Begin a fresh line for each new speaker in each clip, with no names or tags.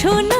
छू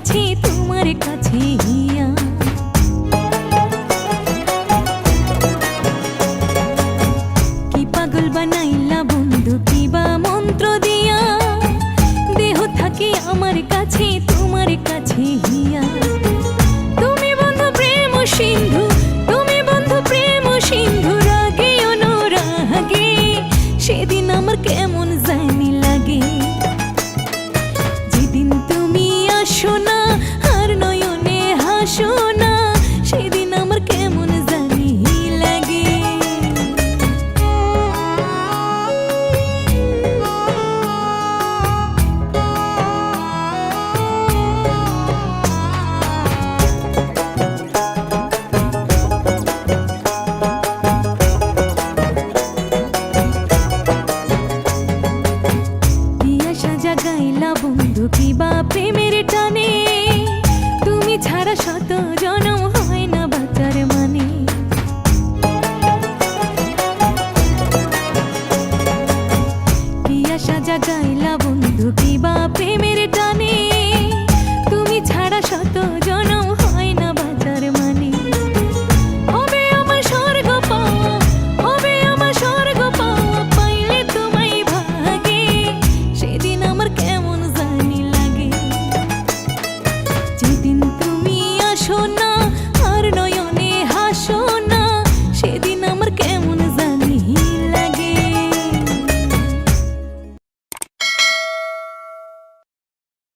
কাছে তোমার কাছে লাগাইলা বন্ধু কি বা প্রেমের টানে? তুমি ছাড়া শত জনম হয় না বাঁচার মানে। কি আশা জাগাইলা